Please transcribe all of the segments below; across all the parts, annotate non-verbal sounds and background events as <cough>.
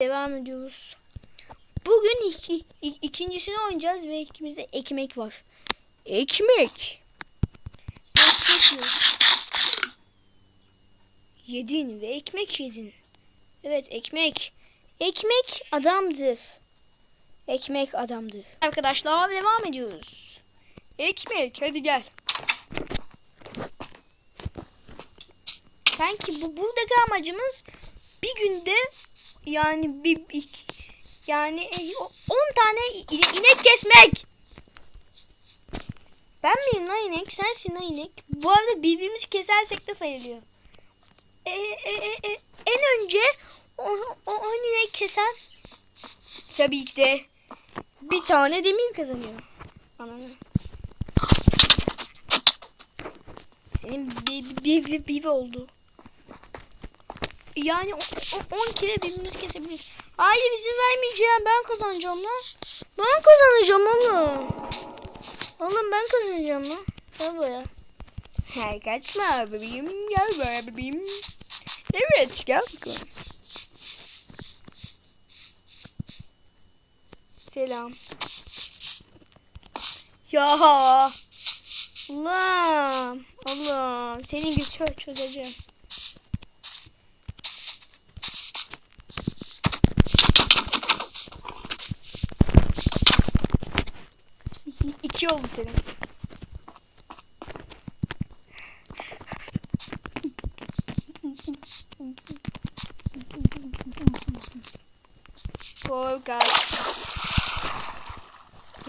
Devam ediyoruz. Bugün iki, i- ikincisini oynayacağız ve ikimizde ekmek var. Ekmek. Ekmek. Yedin ve ekmek yedin. Evet ekmek. Ekmek adamdır. Ekmek adamdır. Arkadaşlar devam ediyoruz. Ekmek hadi gel. Sanki bu buradaki amacımız bir günde yani bir, bir yani e, o- 10 tane i- inek kesmek. Ben miyim lan inek? Sensin lan inek. Bu arada birbirimizi kesersek de sayılıyor. E, e, e, e, en önce o, o, o inek kesen tabii ki de bir tane demir kazanıyor. Anladın Senin bir, bir, bir, bir oldu. Yani 10 kere birbirimizi kesebiliriz. Hayır izin vermeyeceğim. Ben kazanacağım lan. Ben kazanacağım oğlum. Oğlum ben kazanacağım lan. Gel buraya. Hey kaçma bebeğim. Gel buraya bebeğim. Evet gel bakalım. Selam. Ya. Allah'ım. Allah'ım. Senin gibi çö- çözeceğim. Oldu senin. Korkak.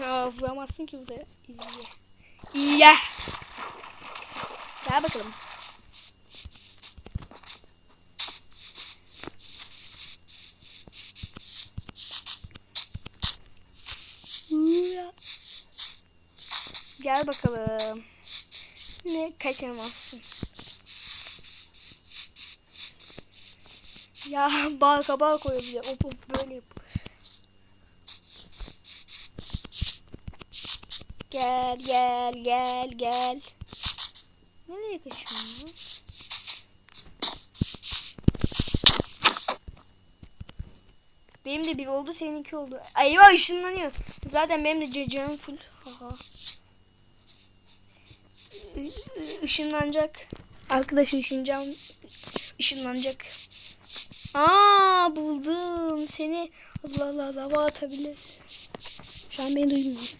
Ya vuramazsın ki burada. İyi. İyi. Gel. Gel bakalım. Ne kaçamazsın. Ya <laughs> bal kabağı koyabilir. O bu böyle yap. Gel gel gel gel. Nereye kaçıyorsun? Benim de bir oldu, seninki oldu. Ayva ışınlanıyor. Zaten benim de ca- canım full. Haha. I- ı- Işınlanacak. Arkadaş ışıncan ışınlanacak. Aa buldum seni. Allah Allah lava atabilir. Şu an beni duymuyor.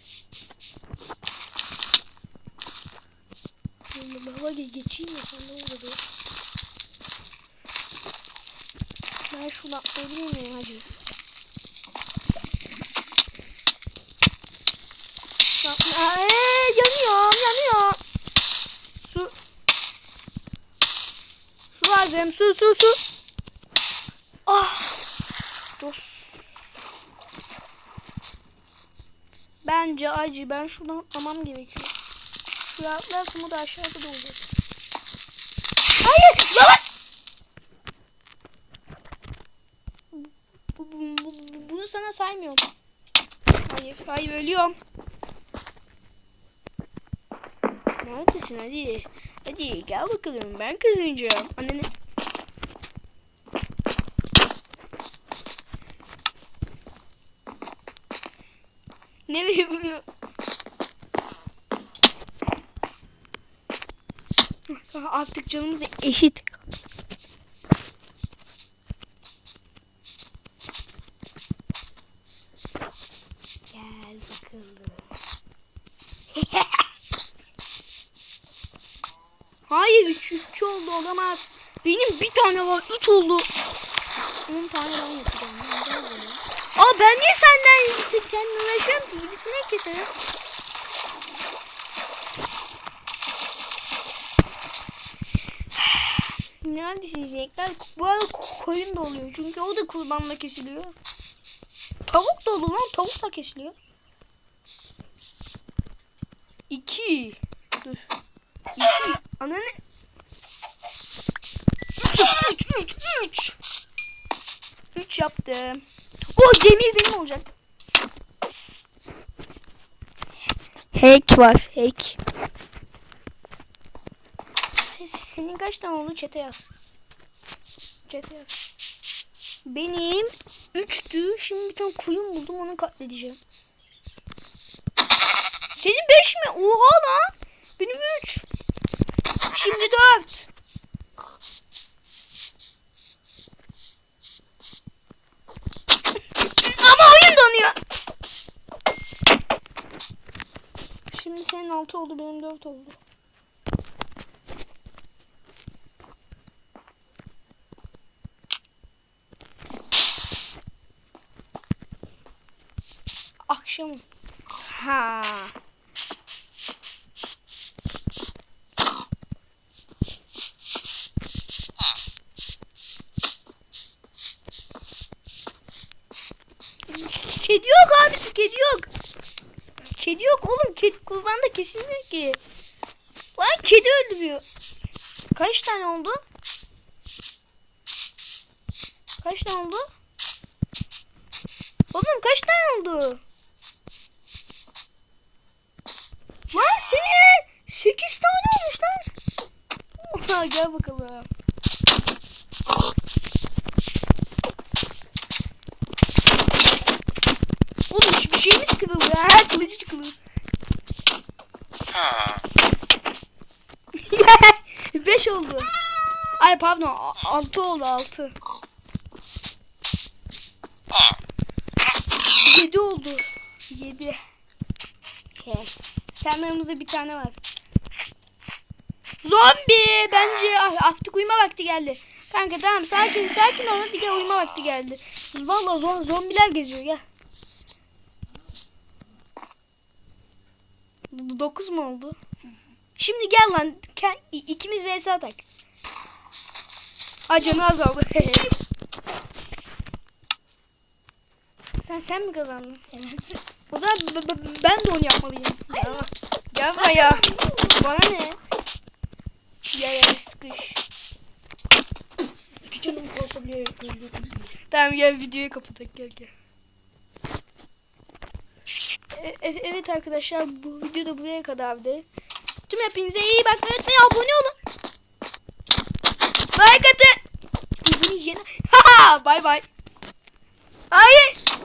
Allah lava ge- geçeyim ya sen ne oldu? Ben şunu atlayabilir miyim hacı? Lazım su su su. Ah. Dur. Bence acı ben şuradan atlamam gerekiyor. Şuraya atlarsam o da aşağıda da olacak. Hayır! Lan! Bu- bu- bu- bu- Bunu sana saymıyorum. Hayır, hayır ölüyorum. Neredesin hadi? Hadi gel bakalım ben kazanacağım. Annene. Nereye vuruyor? Artık canımız eşit. Gel bakalım. Hayır 3 3 oldu olamaz. Benim bir tane var 3 oldu. 10 tane ben yapacağım. Aa ben niye senden sen uğraşıyorum ki gidip ne keserim? Neredesiniz <sighs> inekler? Bu arada koyun da oluyor. Çünkü o da kurbanla kesiliyor. Tavuk da olur lan. Tavuk da kesiliyor. İki. Dur. İki. Ananı. Üç, üç, üç, üç. Üç yaptım. O demir benim olacak. Hack var. Hack. Se- Senin kaç tane oldu? Çete yaz. Çete yaz. Benim 3'tü. Şimdi bir tane kuyum buldum onu katledeceğim. Senin 5 mi? Oha lan. Benim 3. Şimdi 4. Ama oyun donuyor. Şimdi senin 6 oldu benim 4 oldu. Akşam. Ha. Kedi yok abi kedi yok. Kedi yok oğlum. Kedi kurbanda kesilmiyor ki. Lan kedi öldürüyor. Kaç tane oldu? Kaç tane oldu? Oğlum kaç tane oldu? Lan senin 8 tane olmuş lan. Oha gel bakalım. <laughs> Ha. 5 oldu. Ay pardon 6 oldu 6. 7 oldu. 7. Yes. Senden bir tane var. Zombi bence artık uyuma vakti geldi. Kanka tamam sakin sakin ol hadi gel uyuma vakti geldi. Vallahi zombiler geziyor ya. 9 mu oldu? Şimdi gel lan ikimiz vs atak. Acını azaldı. <laughs> sen sen mi kazandın? Evet. O zaman ben de onu yapmalıyım. Ya. Yapma ya. Bana ne? Ya ya sıkış. Küçük olsa bile. Tamam gel videoyu kapatak gel gel. E, e, evet arkadaşlar bu video da buraya kadardı. Tüm hepinize iyi bakmayı unutmayın. Abone olun. Like atın. Bye <laughs> bye. Hayır.